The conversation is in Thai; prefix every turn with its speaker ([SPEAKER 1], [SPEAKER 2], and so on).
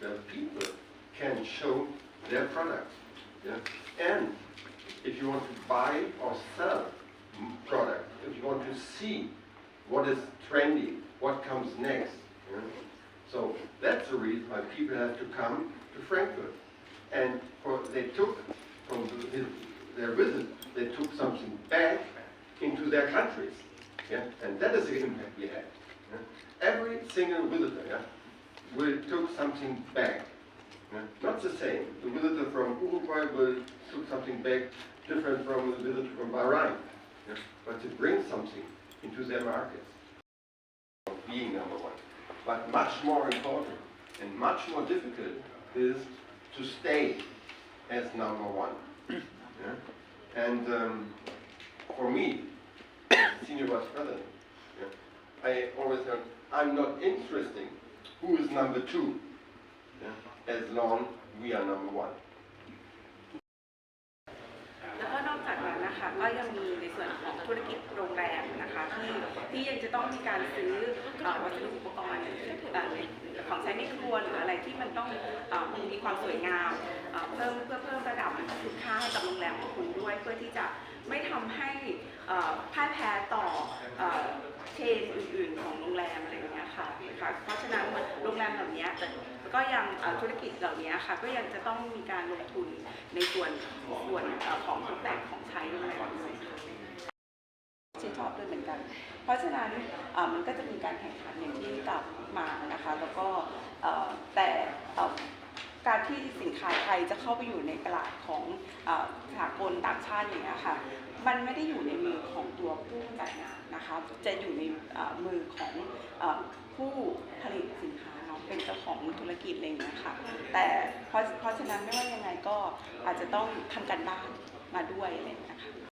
[SPEAKER 1] where people can show their products. Yeah? And if you want to buy or sell product, if you want to see what is trendy, what comes next. yeah? So that's the reason why people have to come to Frankfurt. And for, they took from his, their visit, they took something back into their countries. Yeah? And that is the impact we had. yeah? Every single visitor yeah, will took something back. Not the same. The visitor from Uruguay will took something back different from the visitor from Bahrain. yeah? But to bring something into their markets being number one. But much more important and much more difficult is to stay as number one. Yeah? And um, for me, senior vice president, yeah, I always said, I'm not interested who is number two, yeah, as long we are number one.
[SPEAKER 2] แล้วก็นอกจากนั้นนะคะก็ยังมีในส่วนของธุรกิจโรงแรมนะคะที่ที่ยังจะต้องมีการซื้อเอ่อวัสดุอุปกรณ์เอ่อของใช้ในครัวหรืออะไรที่มันต้องเอ่อมีความสวยงามเอ่อเพิ่มเพื่อเพิ่มระดับคุณค่าให้กับโรงแรมของคุณด้วย เพื่อที่จะไม่ทำให้เอ่อพ่ายแพ้ต่อเอ่อเชนอื่นๆของโรงแรมอะไรอย่างเงี้ยค่ะค่ะเพ ราะฉะนั้นโรงแรมเหล่านี้ก็ยังเอ่อธุรกิจเหล่านี้ค่ะ ก็ยังจะต้องมีการลงทุนในส่วนส่วนเอ่อของตกแต่งของใช้โรงแรมด้วยค่ะชื่นชอบด้วยเหมือนกัน เพราะฉะนั้นเอ่อมันก็จะมีการแข่งขันอย่างที่กล่าวมานะคะ แล้วก็เอ่อแต่เอ่อการที่สินค้าไทยจะเข้าไปอยู่ในตลาดของเอ่อสากลต่างชาติอย่างเงี้ยค่ะ มันไม่ได้อยู่ในมือของตัวผู้จัดงานนะคะ จะอยู่ในเอ่อมือของเอ่อผู้ผลิตสินค้า เป็นเจ้าของธุรกิจอะไรอย่างเงี้ยค่ะ แต่เพราะเพราะฉะนั้นไม่ว่ายังไงก็อาจจะต้องทำการบ้านมาด้วยอะไรอย่างเงี้ยค่ะ